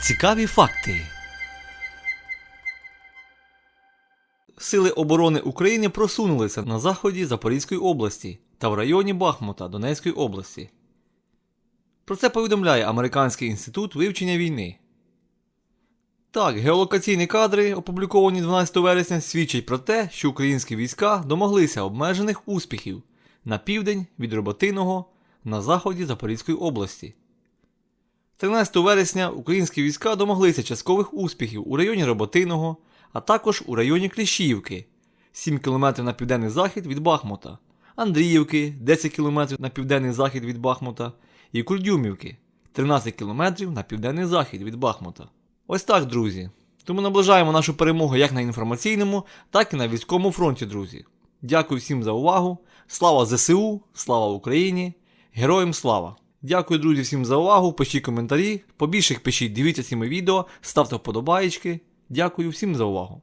Цікаві факти. Сили оборони України просунулися на заході Запорізької області та в районі Бахмута Донецької області. Про це повідомляє Американський інститут вивчення війни. Так, геолокаційні кадри, опубліковані 12 вересня, свідчать про те, що українські війська домоглися обмежених успіхів на південь від Роботиного на заході Запорізької області. 13 вересня українські війська домоглися часткових успіхів у районі Роботиного, а також у районі Кліщіївки, 7 км на південний захід від Бахмута, Андріївки, 10 км на південний захід від Бахмута, і Курдюмівки, 13 км на південний захід від Бахмута. Ось так, друзі. Тому наближаємо нашу перемогу як на інформаційному, так і на військовому фронті, друзі. Дякую всім за увагу. Слава ЗСУ, слава Україні! Героям слава! Дякую, друзі, всім за увагу. Пишіть коментарі, побільше їх пишіть, дивіться ці відео, ставте вподобаєчки. Дякую всім за увагу.